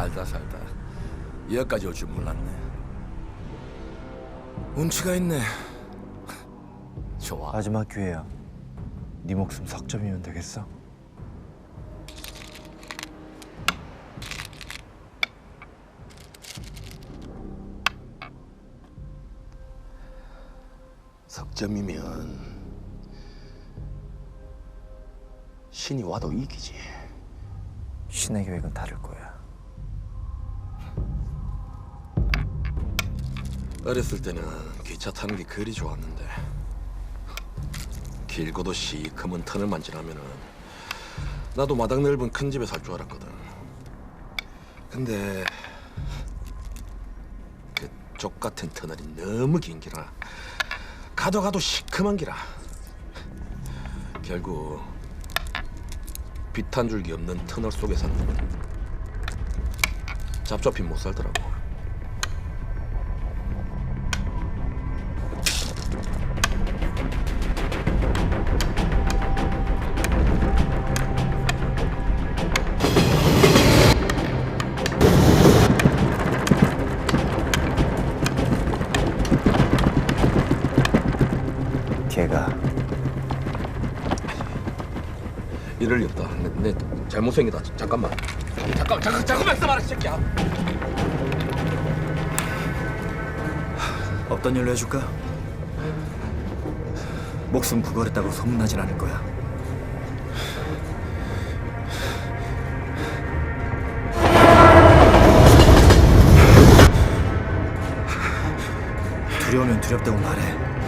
살다 살다 여기까지 올 줄 몰랐네. 운치가 있네. 좋아. 마지막 기회야. 네 목숨 석점이면 되겠어? 석점이면 신이 와도 이기지. 신의 계획은 다를 거야. 어렸을 때는 기차 타는 게 그리 좋았는데 길고도 시커먼 터널만 지나면은 나도 마당 넓은 큰 집에 살 줄 알았거든. 근데 그족 같은 터널이 너무 긴 기라 가도 가도 시커먼 기라 결국 빛한 줄기 없는 터널 속에서는 잡잡히 못 살더라고. 걔가 이럴 리 없다. 내, 내 잘못생기다. 잠깐만. 잠깐, 잠깐, 잠깐만 있어봐라, 이 새끼야. 없던 일로 해줄까? 목숨 구걸했다고 소문나진 않을 거야. 두려우면 두렵다고 말해.